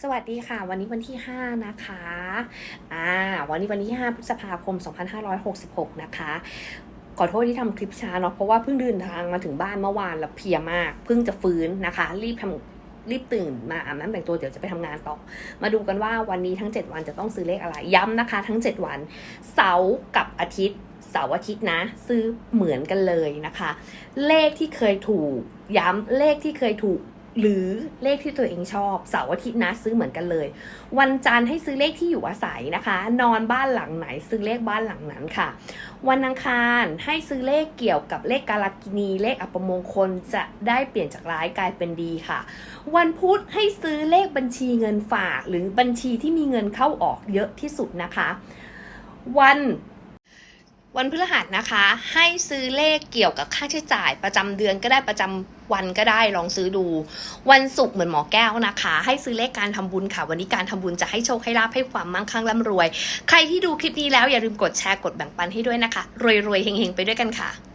สวัสดีค่ะ วันนี้วันที่ 5 นะคะอ่าวันนี้วันที่ 5 พฤษภาคม 2566 นะคะ ขอโทษที่ทำคลิปช้าเนาะเพราะว่าเพิ่งเดินทางมาถึงบ้านเมื่อวานแล้วเพียมาก เพิ่งจะฟื้นนะคะ รีบทำรีบตื่นมาอาบน้ำแต่งตัวเดี๋ยวจะไปทำงานต่อ มาดูกันว่าวันนี้ทั้ง 7 วันจะต้องซื้อเลขอะไร ย้ำนะคะ ทั้ง 7 วัน เสาร์กับอาทิตย์เสาร์อาทิตย์นะ ซื้อเหมือนกันเลยนะคะ เลขที่เคยถูกย้ำเลขที่เคยถูก หรือเลขที่ตัวเองชอบเสาร์อาทิตย์นะซื้อเหมือนกันเลย วันจันทร์ให้ซื้อเลขที่อยู่อาศัยนะคะ นอนบ้านหลังไหนซื้อเลขบ้านหลังนั้นค่ะ วันอังคารให้ซื้อเลขเกี่ยวกับเลขกาลกินีเลขอัปมงคลจะได้เปลี่ยนจากร้ายกลายเป็นดีค่ะ วันพุธให้ซื้อเลขบัญชีเงินฝาก หรือบัญชีที่มีเงินเข้าออกเยอะที่สุดนะคะ วัน วันพฤหัสนะคะ ให้ซื้อเลขเกี่ยวกับค่าใช้จ่ายประจำเดือนก็ได้ประจำวันก็ได้ลองซื้อดู วันศุกร์เหมือนหมอแก้วนะคะ ให้ซื้อเลขการทำบุญค่ะ วันนี้การทำบุญจะให้โชคให้ลาภให้ความมั่งคั่งร่ำรวย ใครที่ดูคลิปนี้แล้วอย่าลืมกดแชร์กดแบ่งปันให้ด้วยนะคะรวยๆเฮงๆ ไปด้วยกันค่ะ